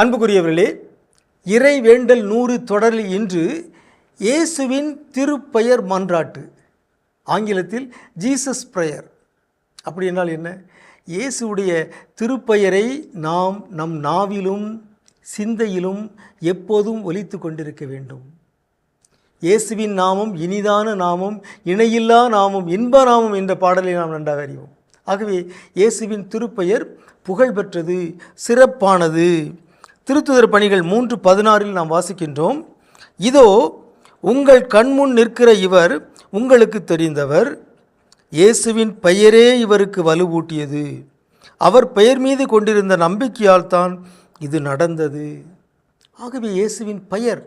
அன்புக்குரியவர்களே இறை வேண்டல் நூறு தொடரில் இன்று இயேசுவின் திருப்பெயர் மன்றாட்டு ஆங்கிலத்தில் ஜீசஸ் ப்ரேயர். அப்படி என்றால் என்ன? இயேசுவுடைய திருப்பெயரை நாம் நம் நாவிலும் சிந்தையிலும் எப்போதும் ஒலித்து கொண்டிருக்க வேண்டும். இயேசுவின் நாமம் இனிதான நாமம் இணையில்லா நாமம் இன்ப நாமம் என்ற பாடலை நாம் நன்றாக அறிவோம். ஆகவே இயேசுவின் திருப்பெயர் புகழ்பெற்றது சிறப்பானது. திருத்துதர் பணிகள் மூன்று பதினாறில் நாம் வாசிக்கின்றோம். இதோ உங்கள் கண்முன் நிற்கிற இவர் உங்களுக்கு தெரிந்தவர். இயேசுவின் பெயரே இவருக்கு வலுவூட்டியது. அவர் பெயர் மீது கொண்டிருந்த நம்பிக்கையால் தான் இது நடந்தது. ஆகவே இயேசுவின் பெயர்.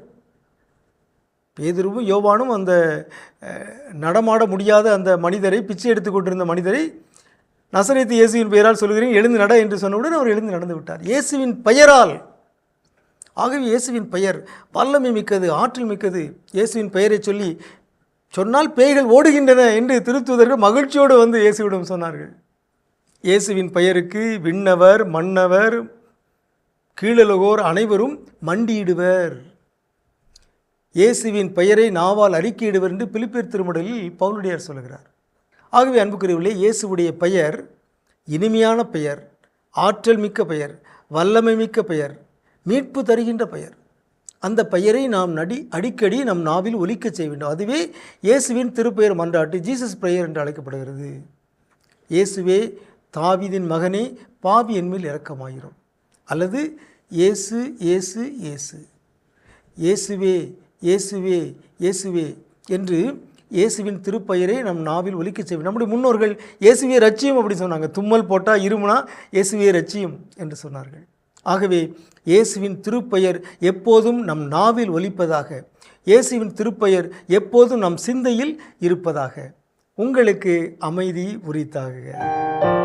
பேதுருவும் யோவானும் அந்த நடமாட முடியாத அந்த மனிதரை பிச்சை எடுத்து கொண்டிருந்த மனிதரை நசரேத்து இயேசுவின் பெயரால் சொல்கிறேன் எழுந்து நட என்று சொன்னவுடன் அவர் எழுந்து நடந்து விட்டார். இயேசுவின் பெயரால் ஆகவே இயேசுவின் பெயர் வல்லமை மிக்கது ஆற்றல் மிக்கது. இயேசுவின் பெயரை சொல்லி சொன்னால் பேய்கள் ஓடுகின்றன என்று திருத்துவதற்கு மகிழ்ச்சியோடு வந்து இயேசுவிடம் சொன்னார்கள். இயேசுவின் பெயருக்கு விண்ணவர் மன்னவர் கீழலகோர் அனைவரும் மண்டியிடுவர். இயேசுவின் பெயரை நாவால் அறிக்கையிடுவர் என்று பிலிப்பியர் திருமடலில் பவுலுடையார் சொல்கிறார் ஆகவே அன்புக்குரியவர்களே இயேசுவுடைய பெயர் இனிமையான பெயர் ஆற்றல் மிக்க பெயர் வல்லமை மிக்க பெயர் மீட்பு தருகின்ற பெயர். அந்த பெயரை நாம் நடி அடிக்கடி நம் நாவில் ஒலிக்கச் செய்ய வேண்டும். அதுவே இயேசுவின் திருப்பெயர் மன்றாட்டு ஜீசஸ் பிரேயர் என்று அழைக்கப்படுகிறது. இயேசுவே தாவிதின் மகனே பாவி என்மேல் இறக்கமாயிரும் அல்லது இயேசு இயேசு இயேசு. இயேசுவே இயேசுவே இயேசுவே என்று இயேசுவின் திருப்பெயரை நம் நாவில் ஒலிக்கச் செய்வோம் நம்முடைய முன்னோர்கள் இயேசுவே ரட்சியம் அப்படி சொன்னாங்க. தும்மல் போட்டால் இருமுனா இயேசுவே ரட்சியம் என்று சொன்னார்கள். ஆகவே இயேசுவின் திருப்பெயர் எப்போதும் நம் நாவில் ஒலிப்பதாக. இயேசுவின் திருப்பெயர் எப்போதும் நம் சிந்தையில் இருப்பதாக. உங்களுக்கு அமைதி உரித்தாக